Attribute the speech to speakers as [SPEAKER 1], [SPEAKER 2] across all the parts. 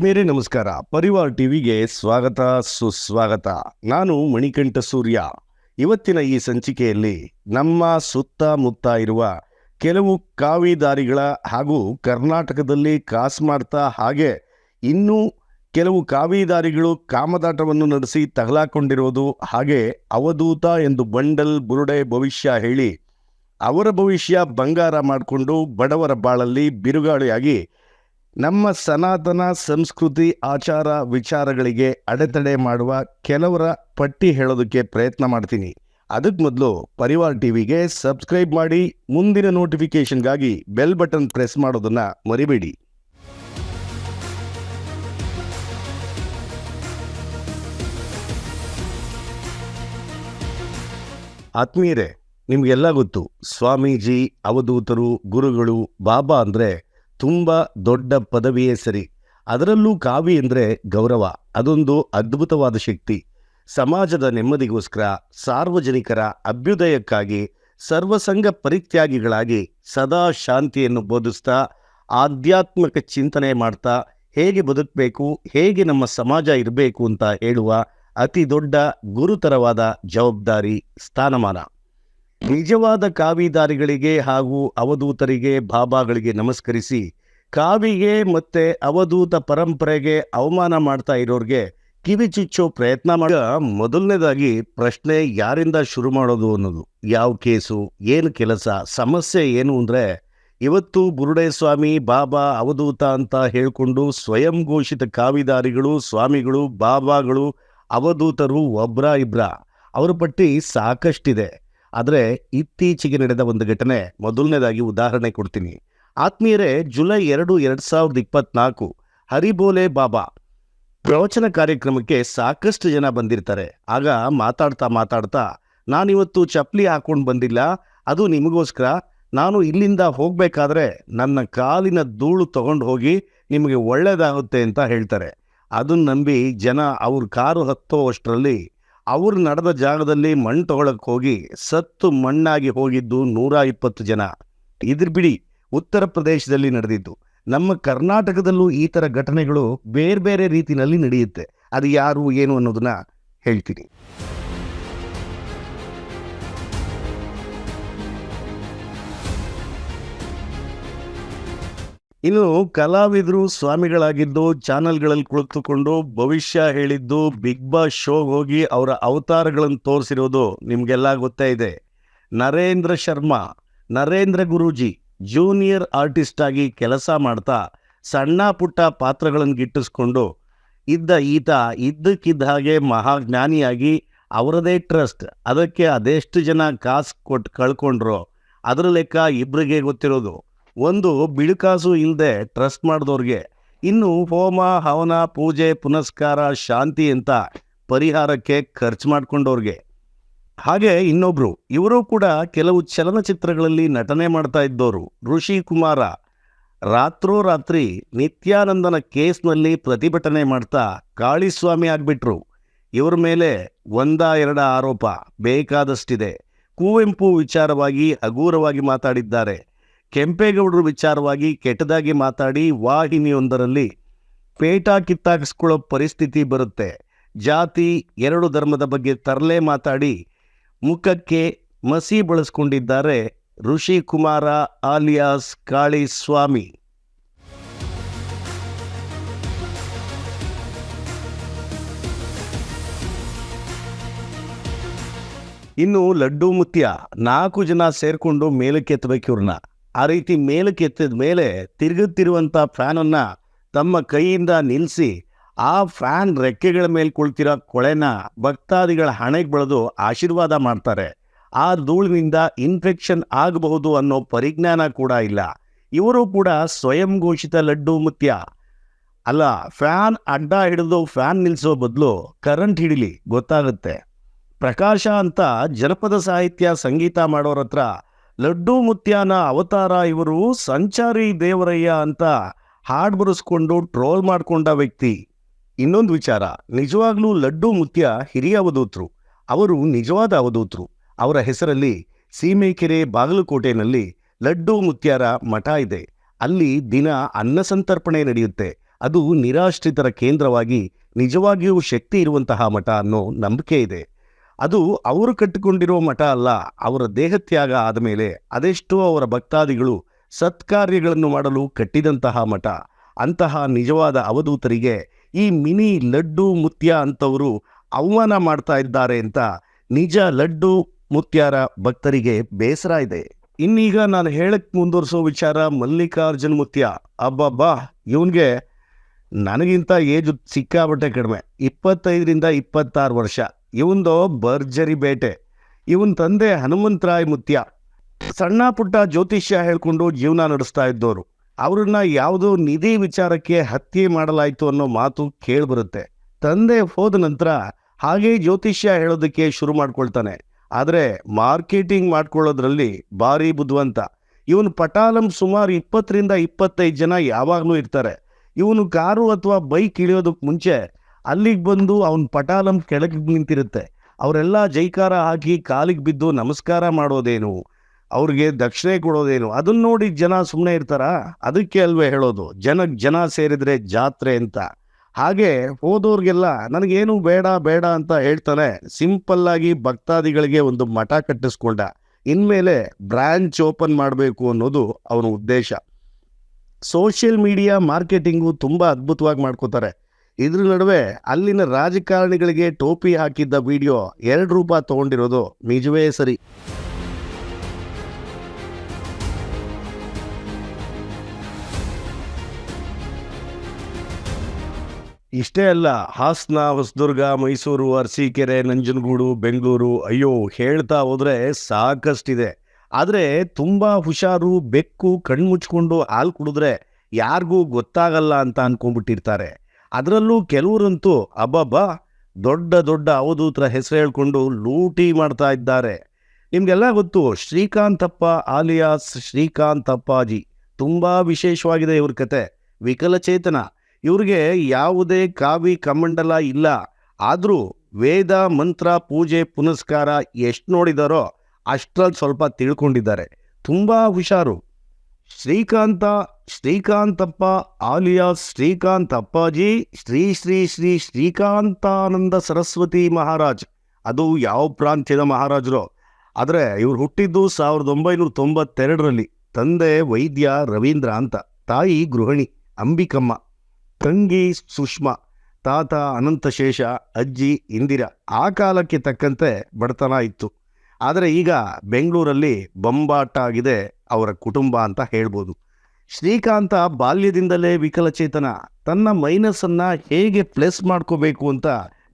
[SPEAKER 1] ಆತ್ಮೀಯರೇ ನಮಸ್ಕಾರ. ಪರಿವಾರ್ ಟಿವಿಗೆ ಸ್ವಾಗತ, ಸುಸ್ವಾಗತ. ನಾನು ಮಣಿಕಂಠ ಸೂರ್ಯ. ಇವತ್ತಿನ ಈ ಸಂಚಿಕೆಯಲ್ಲಿ ನಮ್ಮ ಸುತ್ತಮುತ್ತ ಇರುವ ಕೆಲವು ಕಾವಿದಾರಿಗಳ ಹಾಗೂ ಕರ್ನಾಟಕದಲ್ಲಿ ಕಾಸ್ ಮಾಡ್ತಾ ಹಾಗೆ ಇನ್ನೂ ಕೆಲವು ಕಾವಿದಾರಿಗಳು ಕಾಮದಾಟವನ್ನು ನಡೆಸಿ ತಗಲಾಕೊಂಡಿರೋದು ಹಾಗೆ ಅವಧೂತ ಎಂದು ಬಂಡಲ್ ಬುರುಡೆ ಭವಿಷ್ಯ ಹೇಳಿ ಅವರ ಭವಿಷ್ಯ ಬಂಗಾರ ಮಾಡಿಕೊಂಡು ಬಡವರ ಬಾಳಲ್ಲಿ ಬಿರುಗಾಳಿಯಾಗಿ ನಮ್ಮ ಸನಾತನ ಸಂಸ್ಕೃತಿ ಆಚಾರ ವಿಚಾರಗಳಿಗೆ ಅಡೆತಡೆ ಮಾಡುವ ಕೆಲವರ ಪಟ್ಟಿ ಹೇಳೋದಕ್ಕೆ ಪ್ರಯತ್ನ ಮಾಡ್ತೀನಿ. ಅದಕ್ಕೆ ಮೊದಲು ಪರಿವಾರ್ ಟಿವಿಗೆ ಸಬ್ಸ್ಕ್ರೈಬ್ ಮಾಡಿ ಮುಂದಿನ ನೋಟಿಫಿಕೇಶನ್ಗಾಗಿ ಬೆಲ್ ಬಟನ್ ಪ್ರೆಸ್ ಮಾಡೋದನ್ನ ಮರಿಬೇಡಿ. ಆತ್ಮೀಯರೇ, ನಿಮಗೆಲ್ಲ ಗೊತ್ತು, ಸ್ವಾಮೀಜಿ, ಅವಧೂತರು, ಗುರುಗಳು, ಬಾಬಾ ಅಂದರೆ ತುಂಬ ದೊಡ್ಡ ಪದವಿಯೇ ಸರಿ. ಅದರಲ್ಲೂ ಕಾವಿ ಅಂದರೆ ಗೌರವ. ಅದೊಂದು ಅದ್ಭುತವಾದ ಶಕ್ತಿ. ಸಮಾಜದ ನೆಮ್ಮದಿಗೋಸ್ಕರ, ಸಾರ್ವಜನಿಕರ ಅಭ್ಯುದಯಕ್ಕಾಗಿ, ಸರ್ವಸಂಗ ಪರಿತ್ಯಾಗಿಗಳಾಗಿ ಸದಾ ಶಾಂತಿಯನ್ನು ಬೋಧಿಸ್ತಾ, ಆಧ್ಯಾತ್ಮಿಕ ಚಿಂತನೆ ಮಾಡ್ತಾ, ಹೇಗೆ ಬದುಕಬೇಕು, ಹೇಗೆ ನಮ್ಮ ಸಮಾಜ ಇರಬೇಕು ಅಂತ ಹೇಳುವ ಅತಿ ದೊಡ್ಡ, ಗುರುತರವಾದ ಜವಾಬ್ದಾರಿ, ಸ್ಥಾನಮಾನ. ನಿಜವಾದ ಕಾವಿದಾರಿಗಳಿಗೆ ಹಾಗೂ ಅವಧೂತರಿಗೆ ಬಾಬಾಗಳಿಗೆ ನಮಸ್ಕರಿಸಿ, ಕಾವಿಗೆ ಮತ್ತೆ ಅವಧೂತ ಪರಂಪರೆಗೆ ಅವಮಾನ ಮಾಡ್ತಾ ಇರೋರಿಗೆ ಕಿವಿ ಚುಚ್ಚೋ ಪ್ರಯತ್ನ ಮಾಡ ಮೊದಲನೇದಾಗಿ ಪ್ರಶ್ನೆ ಯಾರಿಂದ ಶುರು ಮಾಡೋದು ಅನ್ನೋದು. ಯಾವ ಕೇಸು, ಏನು ಕೆಲಸ, ಸಮಸ್ಯೆ ಏನು ಅಂದರೆ, ಇವತ್ತು ಬುರುಡೆ ಸ್ವಾಮಿ ಬಾಬಾ ಅವಧೂತ ಅಂತ ಹೇಳಿಕೊಂಡು ಸ್ವಯಂ ಘೋಷಿತ ಕಾವಿದಾರಿಗಳು, ಸ್ವಾಮಿಗಳು, ಬಾಬಾಗಳು, ಅವಧೂತರು ಒಬ್ರ ಇಬ್ರ. ಅವರ ಪಟ್ಟಿ ಸಾಕಷ್ಟಿದೆ. ಆದರೆ ಇತ್ತೀಚೆಗೆ ನಡೆದ ಒಂದು ಘಟನೆ ಮೊದಲನೇದಾಗಿ ಉದಾಹರಣೆ ಕೊಡ್ತೀನಿ. ಆತ್ಮೀಯರೇ, ಜುಲೈ ಎರಡು ಎರಡು ಸಾವಿರದ ಇಪ್ಪತ್ನಾಲ್ಕು, ಹರಿಬೋಲೆ ಬಾಬಾ ಪ್ರವಚನ ಕಾರ್ಯಕ್ರಮಕ್ಕೆ ಸಾಕಷ್ಟು ಜನ ಬಂದಿರ್ತಾರೆ. ಆಗ ಮಾತಾಡ್ತಾ ಮಾತಾಡ್ತಾ, ನಾನಿವತ್ತು ಚಪ್ಪಲಿ ಹಾಕೊಂಡು ಬಂದಿಲ್ಲ, ಅದು ನಿಮಗೋಸ್ಕರ. ನಾನು ಇಲ್ಲಿಂದ ಹೋಗಬೇಕಾದ್ರೆ ನನ್ನ ಕಾಲಿನ ಧೂಳು ತಗೊಂಡು ಹೋಗಿ ನಿಮಗೆ ಒಳ್ಳೆಯದಾಗುತ್ತೆ ಅಂತ ಹೇಳ್ತಾರೆ. ಅದನ್ನ ನಂಬಿ ಜನ ಅವ್ರ ಕಾರು ಹತ್ತೋ ಅಷ್ಟರಲ್ಲಿ ಅವ್ರು ನಡೆದ ಜಾಗದಲ್ಲಿ ಮಣ್ಣು ತಗೊಳಕ್ಕೆ ಹೋಗಿ ಸತ್ತು ಮಣ್ಣಾಗಿ ಹೋಗಿದ್ದು ನೂರ ಇಪ್ಪತ್ತು ಜನ. ಇದ್ರ ಬಿಡಿ ಉತ್ತರ ಪ್ರದೇಶದಲ್ಲಿ ನಡೆದಿದ್ದು. ನಮ್ಮ ಕರ್ನಾಟಕದಲ್ಲೂ ಈ ಥರ ಘಟನೆಗಳು ಬೇರೆ ಬೇರೆ ರೀತಿಯಲ್ಲಿ ನಡೆಯುತ್ತೆ. ಅದು ಯಾರು, ಏನು ಅನ್ನೋದನ್ನ ಹೇಳ್ತೀನಿ. ಇನ್ನು ಕಲಾವಿದರು ಸ್ವಾಮಿಗಳಾಗಿದ್ದು ಚಾನೆಲ್ಗಳಲ್ಲಿ ಕುಳಿತುಕೊಂಡು ಭವಿಷ್ಯ ಹೇಳಿದ್ದು ಬಿಗ್ ಬಾಸ್ ಶೋಗೆ ಹೋಗಿ ಅವರ ಅವತಾರಗಳನ್ನು ತೋರಿಸಿರೋದು ನಿಮಗೆಲ್ಲ ಗೊತ್ತೇ ಇದೆ. ನರೇಂದ್ರ ಶರ್ಮಾ, ನರೇಂದ್ರ ಗುರೂಜಿ ಜೂನಿಯರ್ ಆರ್ಟಿಸ್ಟ್ ಆಗಿ ಕೆಲಸ ಮಾಡ್ತಾ ಸಣ್ಣ ಪುಟ್ಟ ಪಾತ್ರಗಳನ್ನು ಗಿಟ್ಟಿಸ್ಕೊಂಡು ಇದ್ದ ಈತ ಇದ್ದಕ್ಕಿದ್ದ ಹಾಗೆ ಮಹಾಜ್ಞಾನಿಯಾಗಿ ಅವರದೇ ಟ್ರಸ್ಟ್, ಅದಕ್ಕೆ ಅದೆಷ್ಟು ಜನ ಕಾಸು ಕೊಟ್ಟು ಕಳ್ಕೊಂಡ್ರೋ ಅದರ ಲೆಕ್ಕ ಇಬ್ಬರಿಗೆ ಗೊತ್ತಿರೋದು. ಒಂದು ಬಿಳುಕಾಸು ಇಲ್ಲದೆ ಟ್ರಸ್ಟ್ ಮಾಡಿದವ್ರಿಗೆ ಇನ್ನು ಹೋಮ, ಹವನ, ಪೂಜೆ, ಪುನಸ್ಕಾರ, ಶಾಂತಿ ಅಂತ ಪರಿಹಾರಕ್ಕೆ ಖರ್ಚು ಮಾಡಿಕೊಂಡವ್ರಿಗೆ ಹಾಗೆ ಇನ್ನೊಬ್ರು, ಇವರು ಕೂಡ ಕೆಲವು ಚಲನಚಿತ್ರಗಳಲ್ಲಿ ನಟನೆ ಮಾಡ್ತಾ ಇದ್ದವರು ಋಷಿ ಕುಮಾರ. ರಾತ್ರೋರಾತ್ರಿ ನಿತ್ಯಾನಂದನ ಕೇಸ್ನಲ್ಲಿ ಪ್ರತಿಭಟನೆ ಮಾಡ್ತಾ ಕಾಳಿಸ್ವಾಮಿ ಆಗ್ಬಿಟ್ರು. ಇವರ ಮೇಲೆ ಒಂದ ಎರಡ ಆರೋಪ, ಬೇಕಾದಷ್ಟಿದೆ. ಕುವೆಂಪು ವಿಚಾರವಾಗಿ ಹಗೂರವಾಗಿ ಮಾತಾಡಿದ್ದಾರೆ. ಕೆಂಪೇಗೌಡರು ವಿಚಾರವಾಗಿ ಕೆಟ್ಟದಾಗಿ ಮಾತಾಡಿ ವಾಹಿನಿಯೊಂದರಲ್ಲಿ ಪೇಟ ಕಿತ್ತಾಕಿಸ್ಕೊಳ್ಳೋ ಪರಿಸ್ಥಿತಿ ಬರುತ್ತೆ. ಜಾತಿ ಎರಡು ಧರ್ಮದ ಬಗ್ಗೆ ತರಲೆ ಮಾತಾಡಿ ಮುಖಕ್ಕೆ ಮಸಿ ಬಳಸ್ಕೊಂಡಿದ್ದಾರೆ ಋಷಿ ಕುಮಾರ ಆಲಿಯಾಸ್ ಕಾಳಿ ಸ್ವಾಮಿ ಇನ್ನು ಲಡ್ಡು ಮುತ್ಯ ನಾಲ್ಕು ಜನ ಸೇರಿಕೊಂಡು ಮೇಲಕ್ಕೆ ಇವ್ರನ್ನ ಆ ರೀತಿ ಮೇಲಕ್ಕೆ ಎತ್ತಿದ ಮೇಲೆ ತಿರುಗುತ್ತಿರುವಂಥ ಫ್ಯಾನನ್ನು ತಮ್ಮ ಕೈಯಿಂದ ನಿಲ್ಲಿಸಿ ಆ ಫ್ಯಾನ್ ರೆಕ್ಕೆಗಳ ಮೇಲೆ ಕುಳಿತಿರೋ ಕೊಳೆನ ಭಕ್ತಾದಿಗಳ ಹಣೆಗೆ ಬೆಳೆದು ಆಶೀರ್ವಾದ ಮಾಡ್ತಾರೆ. ಆ ಧೂಳಿನಿಂದ ಇನ್ಫೆಕ್ಷನ್ ಆಗಬಹುದು ಅನ್ನೋ ಪರಿಜ್ಞಾನ ಕೂಡ ಇಲ್ಲ. ಇವರು ಕೂಡ ಸ್ವಯಂ ಘೋಷಿತ ಲಡ್ಡು ಮುತ್ಯ. ಅಲ್ಲ, ಫ್ಯಾನ್ ಅಡ್ಡ ಹಿಡಿದು ಫ್ಯಾನ್ ನಿಲ್ಲಿಸೋ ಬದಲು ಕರೆಂಟ್ ಹಿಡಿಲಿ, ಗೊತ್ತಾಗುತ್ತೆ. ಪ್ರಕಾಶ ಅಂತ ಜನಪದ ಸಾಹಿತ್ಯ ಸಂಗೀತ ಮಾಡೋರ ಲಡ್ಡು ಮುತ್ಯಾನ ಅವತಾರ ಇವರು ಸಂಚಾರಿ ದೇವರಯ್ಯ ಅಂತ ಹಾಡ್ ಬರೆಸ್ಕೊಂಡು ಟ್ರೋಲ್ ಮಾಡ್ಕೊಂಡ ವ್ಯಕ್ತಿ. ಇನ್ನೊಂದು ವಿಚಾರ, ನಿಜವಾಗ್ಲೂ ಲಡ್ಡು ಮುತ್ಯ ಹಿರಿಯ ಅವಧೂತರು. ಅವರು ನಿಜವಾದ ಅವಧೂತರು. ಅವರ ಹೆಸರಲ್ಲಿ ಸೀಮೆಕೆರೆ ಬಾಗಲಕೋಟೆನಲ್ಲಿ ಲಡ್ಡು ಮುತ್ಯಾರ ಮಠ ಇದೆ. ಅಲ್ಲಿ ದಿನ ಅನ್ನ ಸಂತರ್ಪಣೆ ನಡೆಯುತ್ತೆ. ಅದು ನಿರಾಶ್ರಿತರ ಕೇಂದ್ರವಾಗಿ ನಿಜವಾಗಿಯೂ ಶಕ್ತಿ ಇರುವಂತಹ ಮಠ ಅನ್ನೋ ನಂಬಿಕೆ ಇದೆ. ಅದು ಅವರು ಕಟ್ಟಿಕೊಂಡಿರೋ ಮಠ ಅಲ್ಲ, ಅವರ ದೇಹತ್ಯಾಗ ಆದಮೇಲೆ ಅದೆಷ್ಟೋ ಅವರ ಭಕ್ತಾದಿಗಳು ಸತ್ಕಾರ್ಯಗಳನ್ನು ಮಾಡಲು ಕಟ್ಟಿದಂತಹ ಮಠ. ಅಂತಹ ನಿಜವಾದ ಅವಧೂತರಿಗೆ ಈ ಮಿನಿ ಲಡ್ಡು ಮುತ್ಯ ಅಂತವರು ಅವಮಾನ ಮಾಡ್ತಾ ಇದ್ದಾರೆ ಅಂತ ನಿಜ ಲಡ್ಡು ಮುತ್ಯಾರ ಭಕ್ತರಿಗೆ ಬೇಸರ ಇದೆ. ಇನ್ನೀಗ ನಾನು ಹೇಳಕ್ ಮುಂದುವರಿಸೋ ವಿಚಾರ ಮಲ್ಲಿಕಾರ್ಜುನ್ ಮುತ್ಯ. ಅಬ್ಬಬ್ಬಾ, ಇವನ್ಗೆ ನನಗಿಂತ ಏಜು ಸಿಕ್ಕಾಬಟ್ಟೆ ಕಡಿಮೆ, ಇಪ್ಪತ್ತೈದರಿಂದ ಇಪ್ಪತ್ತಾರು ವರ್ಷ. ಇವಂದು ಭರ್ಜರಿ ಬೇಟೆ. ಇವನ್ ತಂದೆ ಹನುಮಂತರಾಯ್ ಮುತ್ಯ. ಸಣ್ಣ ಪುಟ್ಟ ಜ್ಯೋತಿಷ್ಯ ಹೇಳ್ಕೊಂಡು ಜೀವನ ನಡೆಸ್ತಾ ಇದ್ದವರು ಅವ್ರನ್ನ ಯಾವುದೋ ನಿಧಿ ವಿಚಾರಕ್ಕೆ ಹತ್ಯೆ ಮಾಡಲಾಯಿತು ಅನ್ನೋ ಮಾತು ಕೇಳಿಬರುತ್ತೆ. ತಂದೆ ಹೋದ ನಂತರ ಹಾಗೆ ಜ್ಯೋತಿಷ್ಯ ಹೇಳೋದಕ್ಕೆ ಶುರು ಮಾಡ್ಕೊಳ್ತಾನೆ. ಆದರೆ ಮಾರ್ಕೆಟಿಂಗ್ ಮಾಡ್ಕೊಳ್ಳೋದ್ರಲ್ಲಿ ಭಾರಿ ಬುದ್ಧಿವಂತ ಇವನು ಪಟಾಲಂ ಸುಮಾರು ಇಪ್ಪತ್ತರಿಂದ ಇಪ್ಪತ್ತೈದು ಜನ ಯಾವಾಗಲೂ ಇರ್ತಾರೆ. ಇವನು ಕಾರು ಅಥವಾ ಬೈಕ್ ಇಳಿಯೋದಕ್ಕೆ ಮುಂಚೆ ಅಲ್ಲಿಗೆ ಬಂದು ಅವನ ಪಟಾಲಂ ಕೆಳಗೆ ನಿಂತಿರುತ್ತೆ. ಅವರೆಲ್ಲ ಜೈಕಾರ ಹಾಕಿ ಕಾಲಿಗೆ ಬಿದ್ದು ನಮಸ್ಕಾರ ಮಾಡೋದೇನು? ಅವ್ರಿಗೆ ದಕ್ಷಿಣೆ ಕೊಡೋದೇನು? ಅದನ್ನ ನೋಡಿ ಜನ ಸುಮ್ಮನೆ ಇರ್ತಾರ? ಅದಕ್ಕೆ ಅಲ್ವೇ ಹೇಳೋದು ಜನಕ್ಕೆ ಜನ ಸೇರಿದ್ರೆ ಜಾತ್ರೆ ಅಂತ. ಹಾಗೆ ಹೋದವ್ರಿಗೆಲ್ಲ ನನಗೇನು ಬೇಡ ಬೇಡ ಅಂತ ಹೇಳ್ತಾನೆ, ಸಿಂಪಲ್ ಆಗಿ ಭಕ್ತಾದಿಗಳಿಗೆ ಒಂದು ಮಠ ಕಟ್ಟಿಸ್ಕೊಂಡ. ಇನ್ಮೇಲೆ ಬ್ರ್ಯಾಂಚ್ ಓಪನ್ ಮಾಡಬೇಕು ಅನ್ನೋದು ಅವನ ಉದ್ದೇಶ. ಸೋಷಿಯಲ್ ಮೀಡಿಯಾ ಮಾರ್ಕೆಟಿಂಗು ತುಂಬ ಅದ್ಭುತವಾಗಿ ಮಾಡ್ಕೋತಾರೆ. ಇದ್ರ ನಡುವೆ ಅಲ್ಲಿನ ರಾಜಕಾರಣಿಗಳಿಗೆ ಟೋಪಿ ಹಾಕಿದ್ದ ವಿಡಿಯೋ ಎರಡು ರೂಪಾಯಿ ತಗೊಂಡಿರೋದು ನಿಜವೇ ಸರಿ. ಇಷ್ಟೇ ಅಲ್ಲ, ಹಾಸನ, ಹೊಸದುರ್ಗ, ಮೈಸೂರು, ಅರಸೀಕೆರೆ, ನಂಜನಗೂಡು, ಬೆಂಗಳೂರು, ಅಯ್ಯೋ, ಹೇಳ್ತಾ ಹೋದ್ರೆ ಸಾಕಷ್ಟಿದೆ. ಆದರೆ ತುಂಬ ಹುಷಾರು, ಬೆಕ್ಕು, ಕಣ್ಮುಚ್ಕೊಂಡು ಹಾಲು ಕುಡಿದ್ರೆ ಯಾರಿಗೂ ಗೊತ್ತಾಗಲ್ಲ ಅಂತ ಅನ್ಕೊಂಡ್ಬಿಟ್ಟಿರ್ತಾರೆ. ಅದರಲ್ಲೂ ಕೆಲವರಂತೂ ಅಬ್ಬಬ್ಬ ದೊಡ್ಡ ದೊಡ್ಡ ಅವಧೂತರ ಹೆಸರು ಹೇಳ್ಕೊಂಡು ಲೂಟಿ ಮಾಡ್ತಾ ಇದ್ದಾರೆ. ನಿಮಗೆಲ್ಲ ಗೊತ್ತು ಶ್ರೀಕಾಂತಪ್ಪ ಆಲಿಯಾಸ್ ಶ್ರೀಕಾಂತಪ್ಪಾಜಿ ತುಂಬ ವಿಶೇಷವಾಗಿದೆ ಇವ್ರ ಕತೆ. ವಿಕಲಚೇತನ. ಇವ್ರಿಗೆ ಯಾವುದೇ ಕಾವಿ ಕಮಂಡಲ ಇಲ್ಲ. ಆದರೂ ವೇದ ಮಂತ್ರ ಪೂಜೆ ಪುನಸ್ಕಾರ ಎಷ್ಟು ನೋಡಿದಾರೋ ಅಷ್ಟರಲ್ಲಿ ಸ್ವಲ್ಪ ತಿಳ್ಕೊಂಡಿದ್ದಾರೆ. ತುಂಬ ಹುಷಾರು. ಶ್ರೀಕಾಂತ ಶ್ರೀಕಾಂತಪ್ಪ ಆಲಿಯಾ ಶ್ರೀಕಾಂತ್ ಅಪ್ಪಾಜಿ, ಶ್ರೀ ಶ್ರೀ ಶ್ರೀ ಶ್ರೀಕಾಂತಾನಂದ ಸರಸ್ವತಿ ಮಹಾರಾಜ್. ಅದು ಯಾವ ಪ್ರಾಂತ್ಯದ ಮಹಾರಾಜರು? ಆದರೆ ಇವರು ಹುಟ್ಟಿದ್ದು ಸಾವಿರದ ಒಂಬೈನೂರ ತೊಂಬತ್ತೆರಡರಲ್ಲಿ. ತಂದೆ ವೈದ್ಯ ರವೀಂದ್ರ ಅಂತ, ತಾಯಿ ಗೃಹಿಣಿ ಅಂಬಿಕಮ್ಮ, ತಂಗಿ ಸುಷ್ಮಾ, ತಾತ ಅನಂತಶೇಷ, ಅಜ್ಜಿ ಇಂದಿರಾ. ಆ ಕಾಲಕ್ಕೆ ತಕ್ಕಂತೆ ಬಡತನ ಇತ್ತು. ಆದರೆ ಈಗ ಬೆಂಗಳೂರಲ್ಲಿ ಬೊಂಬಾಟ ಆಗಿದೆ ಅವರ ಕುಟುಂಬ ಅಂತ ಹೇಳ್ಬೋದು. ಶ್ರೀಕಾಂತ ಬಾಲ್ಯದಿಂದಲೇ ವಿಕಲಚೇತನ. ತನ್ನ ಮೈನಸ್ಸನ್ನು ಹೇಗೆ ಪ್ಲಸ್ ಮಾಡ್ಕೋಬೇಕು ಅಂತ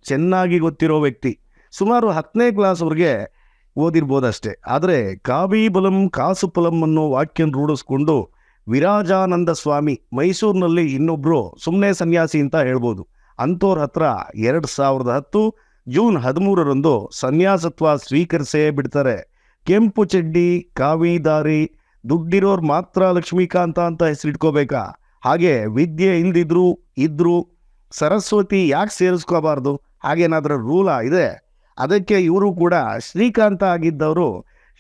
[SPEAKER 1] ಚೆನ್ನಾಗಿ ಗೊತ್ತಿರೋ ವ್ಯಕ್ತಿ. ಸುಮಾರು ಹತ್ತನೇ ಕ್ಲಾಸ್ವರೆಗೆ ಓದಿರ್ಬೋದಷ್ಟೇ. ಆದರೆ ಕಾವಿ ಬಲಂ ಕಾಸು ಫಲಂ ಅನ್ನೋ ವಾಕ್ಯ ರೂಢಿಸ್ಕೊಂಡು ವಿರಾಜಾನಂದ ಸ್ವಾಮಿ ಮೈಸೂರಿನಲ್ಲಿ ಇನ್ನೊಬ್ರು ಸುಮ್ಮನೆ ಸನ್ಯಾಸಿ ಅಂತ ಹೇಳ್ಬೋದು. ಅಂಥವ್ರ ಹತ್ರ ಎರಡು ಸಾವಿರದ ಹತ್ತು ಜೂನ್ ಹದಿಮೂರರಂದು ಸನ್ಯಾಸತ್ವ ಸ್ವೀಕರಿಸೇ ಬಿಡ್ತಾರೆ. ಕೆಂಪು ಚಡ್ಡಿ ಕಾವಿದಾರಿ ದುಡ್ಡಿರೋರು ಮಾತ್ರ ಲಕ್ಷ್ಮೀಕಾಂತ ಅಂತ ಹೆಸರಿಟ್ಕೋಬೇಕಾ? ಹಾಗೆ ವಿದ್ಯೆ ಇಲ್ದಿದ್ರು ಇದ್ರು ಸರಸ್ವತಿ ಯಾಕೆ ಸೇರಿಸ್ಕೋಬಾರ್ದು? ಹಾಗೇನಾದರೂ ರೂಲ ಇದೆ? ಅದಕ್ಕೆ ಇವರು ಕೂಡ ಶ್ರೀಕಾಂತ ಆಗಿದ್ದವರು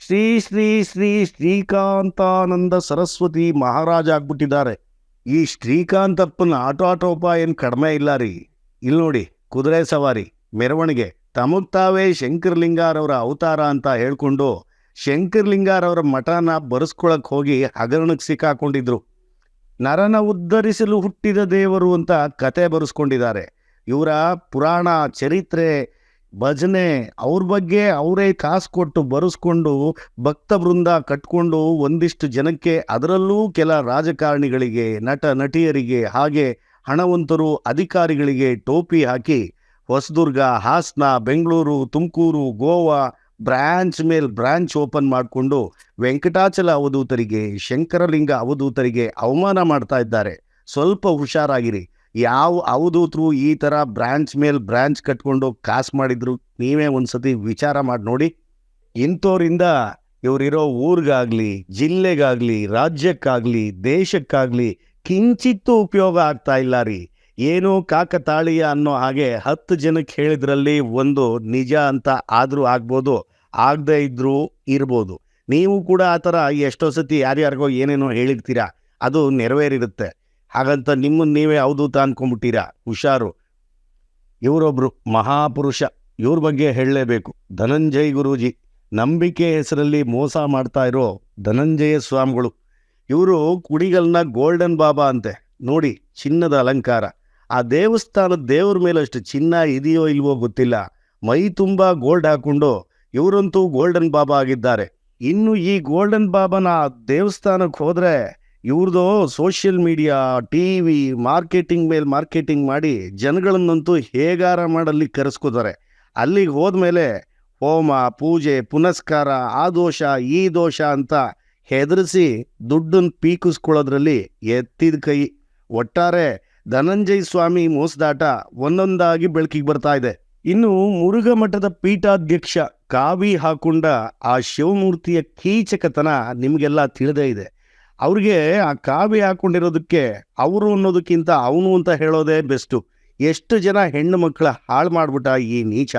[SPEAKER 1] ಶ್ರೀ ಶ್ರೀ ಶ್ರೀ ಶ್ರೀಕಾಂತಾನಂದ ಸರಸ್ವತಿ ಮಹಾರಾಜ ಆಗ್ಬಿಟ್ಟಿದ್ದಾರೆ. ಈ ಶ್ರೀಕಾಂತಪ್ಪನ ಆಟೋಟೋಪ ಏನು ಕಡಿಮೆ ಇಲ್ಲ ರೀ. ಇಲ್ಲಿ ನೋಡಿ, ಕುದುರೆ ಸವಾರಿ, ಮೆರವಣಿಗೆ ತಮಗ್ ತಾವೇ ಶಂಕರಲಿಂಗಾರವರ ಅವತಾರ ಅಂತ ಹೇಳ್ಕೊಂಡು ಶಂಕರಲಿಂಗಾರವರ ಮಠನ ಬರೆಸ್ಕೊಳಕ್ ಹೋಗಿ ಹಗರಣಕ್ಕೆ ಸಿಕ್ಕಾಕೊಂಡಿದ್ರು ನರನ ಉದ್ಧರಿಸಲು ಹುಟ್ಟಿದ ದೇವರು ಅಂತ ಕತೆ ಬರೆಸ್ಕೊಂಡಿದ್ದಾರೆ. ಇವರ ಪುರಾಣ, ಚರಿತ್ರೆ, ಭಜನೆ ಅವ್ರ ಬಗ್ಗೆ ಅವರೇ ಕಾಸು ಕೊಟ್ಟು ಬರೆಸ್ಕೊಂಡು ಭಕ್ತ ವೃಂದ ಕಟ್ಕೊಂಡು ಒಂದಿಷ್ಟು ಜನಕ್ಕೆ ಅದರಲ್ಲೂ ಕೆಲ ರಾಜಕಾರಣಿಗಳಿಗೆ, ನಟ ನಟಿಯರಿಗೆ ಹಾಗೆ ಹಣವಂತರು ಅಧಿಕಾರಿಗಳಿಗೆ ಟೋಪಿ ಹಾಕಿ ಹೊಸದುರ್ಗ, ಹಾಸನ, ಬೆಂಗಳೂರು, ತುಮಕೂರು, ಗೋವಾ ಬ್ರಾಂಚ್ ಮೇಲೆ ಬ್ರಾಂಚ್ ಓಪನ್ ಮಾಡಿಕೊಂಡು ವೆಂಕಟಾಚಲ ಅವಧೂತರಿಗೆ, ಶಂಕರಲಿಂಗ ಅವಧೂತರಿಗೆ ಅವಮಾನ ಮಾಡ್ತಾ ಇದ್ದಾರೆ. ಸ್ವಲ್ಪ ಹುಷಾರಾಗಿರಿ. ಯಾವ ಅವಧೂತರು ಈ ಥರ ಬ್ರಾಂಚ್ ಮೇಲೆ ಬ್ರಾಂಚ್ ಕಟ್ಕೊಂಡು ಕಾಸು ಮಾಡಿದ್ರು ನೀವೇ ಒಂದ್ಸತಿ ವಿಚಾರ ಮಾಡಿ ನೋಡಿ. ಇಂಥವ್ರಿಂದ ಇವರಿರೋ ಊರಿಗಾಗಲಿ, ಜಿಲ್ಲೆಗಾಗಲಿ, ರಾಜ್ಯಕ್ಕಾಗಲಿ, ದೇಶಕ್ಕಾಗಲಿ ಕಿಂಚಿತ್ತೂ ಉಪಯೋಗ ಆಗ್ತಾ ಇಲ್ಲ ರೀ. ಏನೋ ಕಾಕತಾಳೀಯ ಅನ್ನೋ ಹಾಗೆ ಹತ್ತು ಜನಕ್ಕೆ ಹೇಳಿದ್ರಲ್ಲಿ ಒಂದು ನಿಜ ಅಂತ ಆದರೂ ಆಗ್ಬೋದು, ಆಗದೇ ಇದ್ರೂ ಇರ್ಬೋದು. ನೀವು ಕೂಡ ಆ ಥರ ಎಷ್ಟೋ ಸತಿ ಯಾರ್ಯಾರಿಗೋ ಏನೇನೋ ಹೇಳಿರ್ತೀರಾ, ಅದು ನೆರವೇರಿರುತ್ತೆ. ಹಾಗಂತ ನಿಮ್ಮನ್ನು ನೀವೇ ಅವಧೂತ ಅಂದ್ಕೊಂಡ್ಬಿಟ್ಟಿರಾ ಹುಷಾರು. ಇವರೊಬ್ಬರು ಮಹಾಪುರುಷ, ಇವ್ರ ಬಗ್ಗೆ ಹೇಳಲೇಬೇಕು. ಧನಂಜಯ್ ಗುರೂಜಿ, ನಂಬಿಕೆ ಹೆಸರಲ್ಲಿ ಮೋಸ ಮಾಡ್ತಾ ಇರೋ ಧನಂಜಯ ಸ್ವಾಮಿಗಳು. ಇವರು ಕುಡಿಗಲ್ನ ಗೋಲ್ಡನ್ ಬಾಬಾ ಅಂತೆ. ನೋಡಿ, ಚಿನ್ನದ ಅಲಂಕಾರ. ಆ ದೇವಸ್ಥಾನದ ದೇವ್ರ ಮೇಲೆ ಅಷ್ಟು ಚಿನ್ನ ಇದೆಯೋ ಇಲ್ವೋ ಗೊತ್ತಿಲ್ಲ. ಮೈ ತುಂಬ ಗೋಲ್ಡ್ ಹಾಕೊಂಡು ಇವರಂತೂ ಗೋಲ್ಡನ್ ಬಾಬಾ ಆಗಿದ್ದಾರೆ. ಇನ್ನು ಈ ಗೋಲ್ಡನ್ ಬಾಬಾನ ದೇವಸ್ಥಾನಕ್ಕೆ ಹೋದರೆ ಇವ್ರದ್ದು social media T V marketing ಮೇಲೆ ಮಾರ್ಕೆಟಿಂಗ್ ಮಾಡಿ ಜನಗಳನ್ನಂತೂ ಹೇಗಾರ ಮಾಡಲ್ಲಿ ಕರೆಸ್ಕೋತಾರೆ. ಅಲ್ಲಿಗೆ ಹೋದ್ಮೇಲೆ ಹೋಮ, ಪೂಜೆ, ಪುನಸ್ಕಾರ, ಆ ದೋಷ, ಈ ದೋಷ ಅಂತ ಹೆದರಿಸಿ ದುಡ್ಡನ್ನು ಪೀಕಿಸ್ಕೊಳ್ಳೋದ್ರಲ್ಲಿ ಎತ್ತಿದ ಕೈ. ಒಟ್ಟಾರೆ ಧನಂಜಯ್ ಸ್ವಾಮಿ ಮೋಸದಾಟ ಒಂದೊಂದಾಗಿ ಬೆಳಕಿಗೆ ಬರ್ತಾ ಇದೆ. ಇನ್ನು ಮುರುಘಮಠದ ಪೀಠಾಧ್ಯಕ್ಷ ಕಾವಿ ಹಾಕೊಂಡ ಆ ಶಿವಮೂರ್ತಿಯ ಕೀಚಕತನ ನಿಮಗೆಲ್ಲ ತಿಳಿದೇ ಇದೆ. ಅವ್ರಿಗೆ ಆ ಕಾವಿ ಹಾಕೊಂಡಿರೋದಕ್ಕೆ ಅವರು ಅನ್ನೋದಕ್ಕಿಂತ ಅವನು ಅಂತ ಹೇಳೋದೇ ಬೆಸ್ಟು. ಎಷ್ಟು ಜನ ಹೆಣ್ಣು ಮಕ್ಕಳ ಹಾಳು ಮಾಡ್ಬಿಟ್ಟ ಈ ನೀಚ.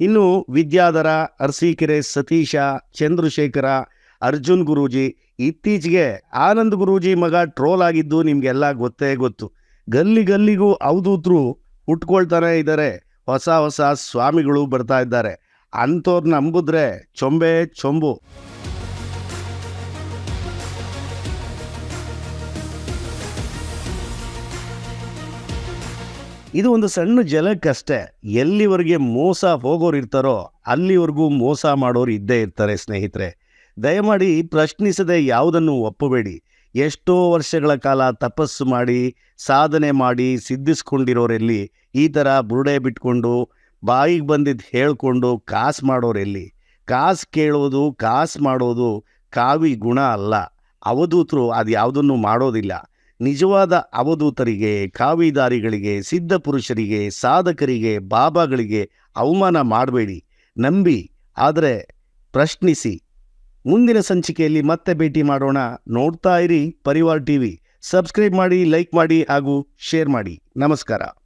[SPEAKER 1] ಇನ್ನು ವಿದ್ಯಾಧರ, ಅರಸೀಕೆರೆ, ಸತೀಶ, ಚಂದ್ರಶೇಖರ, ಅರ್ಜುನ್ ಗುರೂಜಿ, ಇತ್ತೀಚೆಗೆ ಆನಂದ್ ಗುರೂಜಿ ಮಗ ಟ್ರೋಲ್ ಆಗಿದ್ದು ನಿಮಗೆಲ್ಲ ಗೊತ್ತೇ ಗೊತ್ತು. ಗಲ್ಲಿ ಗಲ್ಲಿಗೂ ಅವಧೂತರು ಹುಟ್ಕೊಳ್ತಾನೆ ಇದ್ದಾರೆ ಹೊಸ ಹೊಸ ಸ್ವಾಮಿಗಳು ಬರ್ತಾ ಇದ್ದಾರೆ. ಅಂಥವ್ರನ್ನ ನಂಬಿದ್ರೆ ಚೊಂಬೆ ಚೊಂಬು. ಇದು ಒಂದು ಸಣ್ಣ ಜಲಕ್ಕಷ್ಟೇ ಎಲ್ಲಿವರೆಗೆ ಮೋಸ ಹೋಗೋರು ಇರ್ತಾರೋ ಅಲ್ಲಿವರೆಗೂ ಮೋಸ ಮಾಡೋರು ಇದ್ದೇ ಇರ್ತಾರೆ ಸ್ನೇಹಿತರೆ. ದಯಮಾಡಿ ಪ್ರಶ್ನಿಸದೆ ಯಾವುದನ್ನು ಒಪ್ಪಬೇಡಿ. ಎಷ್ಟೋ ವರ್ಷಗಳ ಕಾಲ ತಪಸ್ಸು ಮಾಡಿ, ಸಾಧನೆ ಮಾಡಿ ಸಿದ್ಧಿಸ್ಕೊಂಡಿರೋರೆಲ್ಲಿ, ಈ ಥರ ಬುರುಡೆ ಬಿಟ್ಕೊಂಡು, ಬಾಯಿಗೆ ಬಂದಿದ್ದು ಹೇಳಿಕೊಂಡು ಕಾಸು ಮಾಡೋರೆಲ್ಲಿ. ಕಾಸು ಕೇಳೋದು, ಕಾಸು ಮಾಡೋದು ಕಾವಿ ಗುಣ ಅಲ್ಲ. ಅವಧೂತರು ಅದು ಯಾವುದನ್ನು ಮಾಡೋದಿಲ್ಲ. ನಿಜವಾದ ಅವಧೂತರಿಗೆ, ಕಾವಿದಾರಿಗಳಿಗೆ, ಸಿದ್ಧ ಪುರುಷರಿಗೆ, ಸಾಧಕರಿಗೆ, ಬಾಬಾಗಳಿಗೆ ಅವಮಾನ ಮಾಡಬೇಡಿ. ನಂಬಿ, ಆದರೆ ಪ್ರಶ್ನಿಸಿ. ಮುಂದಿನ ಸಂಚಿಕೆಯಲ್ಲಿ ಮತ್ತೆ ಭೇಟಿ ಮಾಡೋಣ. ನೋಡ್ತಾ ಇರಿ ಪರಿವಾರ್ ಟಿವಿ. ಸಬ್ಸ್ಕ್ರೈಬ್ ಮಾಡಿ, ಲೈಕ್ ಮಾಡಿ ಹಾಗೂ ಶೇರ್ ಮಾಡಿ. ನಮಸ್ಕಾರ.